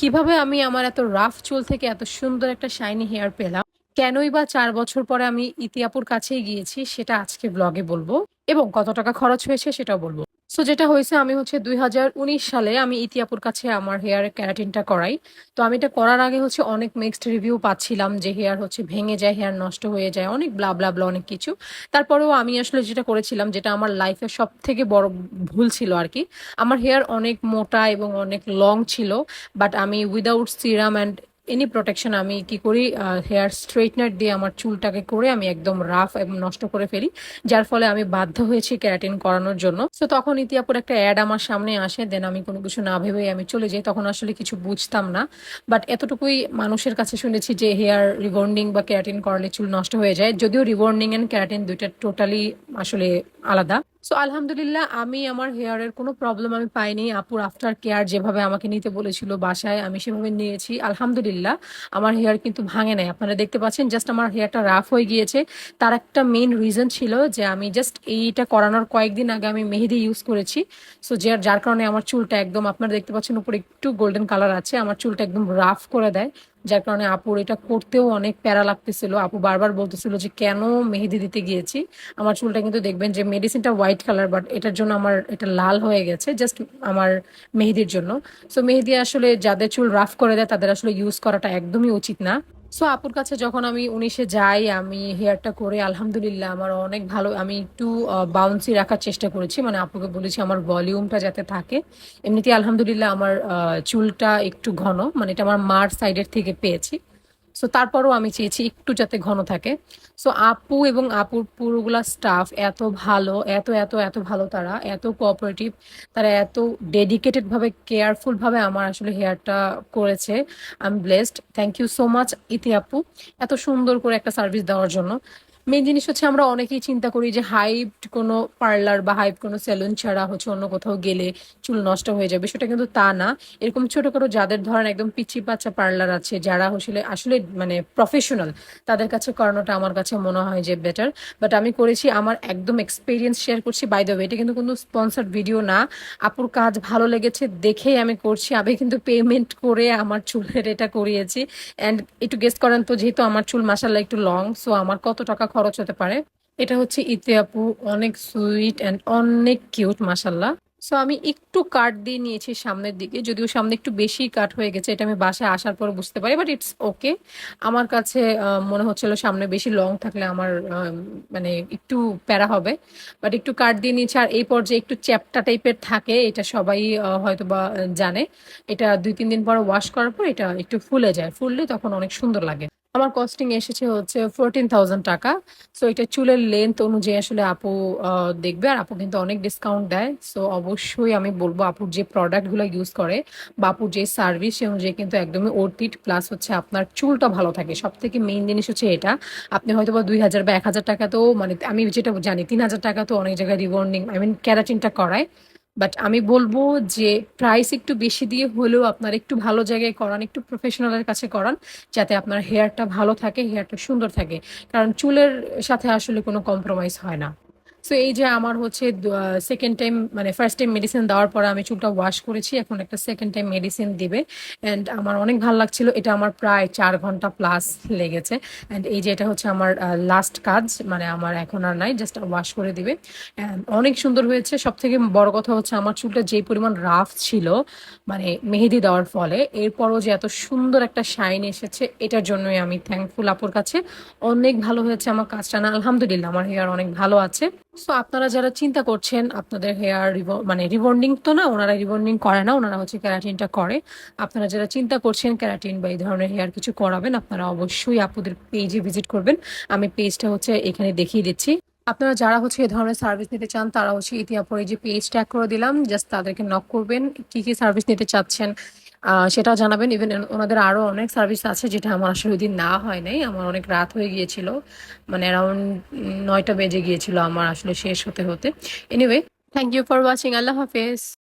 কীভাবে আমি আমার এত রাফ চুল থেকে এত সুন্দর একটা শাইনি হেয়ার পেলাম? কেনই বা চার বছর পরে আমি ইতিয়াপুর কাছেই গিয়েছি, সেটা আজকে ব্লগে বলব। এবং কত টাকা খরচ হয়েছে সেটাও বলব। সো যেটা হয়েছে, আমি হচ্ছে দুই হাজার উনিশ সালে আমি ইতিয়াপুর কাছে আমার হেয়ার ক্যারাটিনটা করাই। তো আমি এটা করার আগে হচ্ছে অনেক মিক্সড রিভিউ পাচ্ছিলাম যে হেয়ার হচ্ছে ভেঙে যায়, হেয়ার নষ্ট হয়ে যায়, অনেক ব্লা ব্লা ব্লা অনেক কিছু। তারপরেও আমি আসলে যেটা করেছিলাম, যেটা আমার লাইফের সব থেকে বড় ভুল ছিল আর কি, আমার হেয়ার অনেক মোটা এবং অনেক লং ছিল বাট আমি without serum and any protection আমি কি করি হেয়ার স্ট্রেটনার দিয়ে আমার চুলটাকে করে আমি একদম রাফ এবং নষ্ট করে ফেলি, যার ফলে আমি বাধ্য হয়েছি ক্যারাটিন করানোর জন্য। তো তখন ইতিহাপুর একটা অ্যাড আমার সামনে আসে দেন আমি কোনো কিছু না ভেবেই আমি চলে যাই, তখন আসলে কিছু বুঝতাম না। বাট এতটুকুই মানুষের কাছে শুনেছি যে হেয়ার রিবন্ডিং বা ক্যারাটিন করালে চুল নষ্ট হয়ে যায়, যদিও রিবন্ডিং অ্যান্ড ক্যারাটিন দুইটা টোটালি আসলে আলাদা। সো আলহামদুলিল্লাহ, আমি আমার হেয়ারের কোনো প্রবলেম আমি পাইনি। আপুর আফটার কেয়ার যেভাবে আমাকে নিতে বলেছিল বাসায়, আমি সেভাবে নিয়েছি। আলহামদুলিল্লাহ, আমার হেয়ার কিন্তু ভাঙে নাই। আপনারা দেখতে পাচ্ছেন জাস্ট আমার হেয়ারটা রাফ হয়ে গিয়েছে। তার একটা মেন রিজন ছিল যে, আমি জাস্ট এইটা করানোর কয়েকদিন আগে আমি মেহেদি ইউজ করেছি। সো যে যার কারণে আমার চুলটা একদম, আপনারা দেখতে পাচ্ছেন, উপরে একটু গোল্ডেন কালার আছে। আমার চুলটা একদম রাফ করে দেয়। যার কারণে আপুর এটা করতেও অনেক প্যারা লাগতেছিল। আপু বারবার বলতেছিল যে, কেন মেহেদি দিতে গিয়েছি? আমার চুলটা কিন্তু দেখবেন যে মেডিসিনটা হোয়াইট কালার, বাট এটার জন্য আমার এটা লাল হয়ে গেছে, জাস্ট আমার মেহেদির জন্য। সো মেহেদি আসলে যাদের চুল রাফ করে দেয়, তাদের আসলে ইউজ করাটা একদমই উচিত না। সো আপুর কাছে যখন আমি উনিশে যাই আমি হেয়ারটা করে, আলহামদুলিল্লাহ, আমার অনেক ভালো, আমি একটু বাউন্সি রাখার চেষ্টা করেছি। মানে আপুকে বলেছি, আমার ভলিউমটা যাতে থাকে। এমনিতে আলহামদুলিল্লাহ, আমার চুলটা একটু ঘন মানে এটা আমার মার সাইডের থেকে পেয়েছি। সো তারপরও আমি চেয়েছি একটু যাতে ঘন থাকে। সো আপু এবং আপুর পুরোগুলা স্টাফ এত ভালো, এত এত এত ভালো তারা, এত কোঅপারেটিভ তারা এত ডেডিকেটেডভাবে কেয়ারফুলভাবে কেয়ারফুল ভাবে আমার আসলে হেয়ারটা করেছে। I am blessed thank you so much Iti আপু, এত সুন্দর করে একটা সার্ভিস দেওয়ার জন্য। মেন জিনিস হচ্ছে আমরা অনেকেই চিন্তা করি যে হাইপড কোনো পার্লার বা হাইপ কোনো সেলুন ছাড়া হচ্ছে অন্য কোথাও গেলে চুল নষ্ট হয়ে যাবে, সেটা কিন্তু তা না। এরকম ছোটখাটো যাদের ধরেন একদম পিচি পাচ্চা পার্লার আছে, যারা আসলে আসলে মানে প্রফেশনাল তাদের কাছে করানোটা আমার কাছে মনে হয় যে বেটার বাট আমি করেছি, আমার একদম এক্সপিরিয়েন্স শেয়ার করছি বাই দ্য ওয়ে এটা কিন্তু কোনো স্পন্সার্ড ভিডিও না। আপুর কাজ ভালো লেগেছে, দেখেই আমি করছি, আমি কিন্তু পেমেন্ট করে আমার চুলের এটা করিয়েছি। অ্যান্ড একটু গেস্ট করেন তো, যেহেতু আমার চুল মাসাল্লাহ একটু লং সো আমার কত টাকা খরচ হতে পারে। এটা হচ্ছে ইতে আপু, অনেক সুইট অ্যান্ড অনেক কিউট মাসাল্লাহ সো আমি একটু কাট দিয়ে নিয়েছি সামনের দিকে, যদিও সামনে একটু বেশি কাট হয়ে গেছে, এটা আমি বাসায় আসার পর বুঝতে পারি বাট ইটস ওকে আমার কাছে মনে হচ্ছিল সামনে বেশি লং থাকলে আমার মানে একটু প্যারা হবে। বাট একটু কাট দিয়ে নিয়েছি, আর এই পর্যায়ে একটু চ্যাপটা টাইপের থাকে, এটা সবাই হয়তো বা জানে। এটা দুই, তিন দিন পর ওয়াশ করার পর এটা একটু ফুলে যায়। ফুললে তখন অনেক সুন্দর লাগে। আমার কস্টিং এসেছে হচ্ছে ফোরটিন থাউজেন্ড টাকা। সো এটা চুলের লেন্থ অনুযায়ী আসলে আপু দেখবে। আর আপু কিন্তু অনেক ডিসকাউন্ট দেয়। সো অবশ্যই আমি বলব আপুর যে প্রোডাক্টগুলো ইউজ করে বা আপুর যে সার্ভিস সে অনুযায়ী কিন্তু একদমই অর্থিট প্লাস হচ্ছে আপনার চুলটা ভালো থাকে। সব থেকে মেইন জিনিস হচ্ছে এটা। আপনি হয়তো বা দুই হাজার বা এক হাজার টাকা তো মানে আমি যেটা জানি, তিন হাজার টাকা তো অনেক জায়গায় রিবর্নিং আই মিন ক্যারাটিনটা করায়। বাট আমি বলব যে প্রাইস একটু বেশি দিয়ে হলেও আপনার একটু ভালো জায়গায় করান, একটু প্রফেশনালের কাছে করান, যাতে আপনার হেয়ারটা ভালো থাকে হেয়ারটা সুন্দর থাকে। কারণ চুলের সাথে আসলে কোনো কম্প্রোমাইজ হয় না। সো এই যে আমার হচ্ছে সেকেন্ড টাইম মানে ফার্স্ট টাইম মেডিসিন দেওয়ার পরে আমি চুলটা ওয়াশ করেছি, এখন একটা সেকেন্ড টাইম মেডিসিন দিবে। অ্যান্ড আমার অনেক ভালো লাগছিল, এটা আমার প্রায় চার ঘণ্টা প্লাস লেগেছে। অ্যান্ড এই যে এটা হচ্ছে আমার লাস্ট কাজ মানে আমার এখন আর নাই জাস্ট ওয়াশ করে দিবে। অনেক সুন্দর হয়েছে সব থেকে বড় কথা হচ্ছে আমার চুলটা যে পরিমাণ রাফ ছিল মানে মেহেদি দেওয়ার ফলে, এরপরও যে এত সুন্দর একটা শাইন এসেছে, এটার জন্যই আমি থ্যাঙ্কফুল আপুর কাছে। অনেক ভালো হয়েছে আমার কাজটা, না, আলহামদুলিল্লাহ, আমার হেয়ার অনেক ভালো আছে। সো আপনারা যারা চিন্তা করছেন, আপনাদের হেয়ার মানে রিবন্ডিং তো না, ওনারা রিবন্ডিং করে না, ওনারা হচ্ছে ক্যারাটিনটা করে। আপনারা যারা চিন্তা করছেন ক্যারাটিন বা এই ধরনের হেয়ার কিছু করাবেন, আপনারা অবশ্যই আপুদের পেজে ভিজিট করবেন। আমি পেজটা হচ্ছে এখানে দেখিয়ে দিচ্ছি। আপনারা যারা হচ্ছে এই ধরনের সার্ভিস নিতে চান, তারা হচ্ছে ইতিহাপুর যে পেজ ট্যাগ করে দিলাম জাস্ট তাদেরকে নক করবেন, কি কি সার্ভিস নিতে চাচ্ছেন। সেটাও জানাবেন। ইভেন ওনাদের আরও অনেক সার্ভিস আছে যেটা আমার আসলে ওই দিন না হয় নাই। আমার অনেক রাত হয়ে গিয়েছিল। মানে অ্যারাউন্ড নয়টা বেজে গিয়েছিল আমার আসলে শেষ হতে হতে। Anyway thank you for watching আল্লাহ হাফেজ।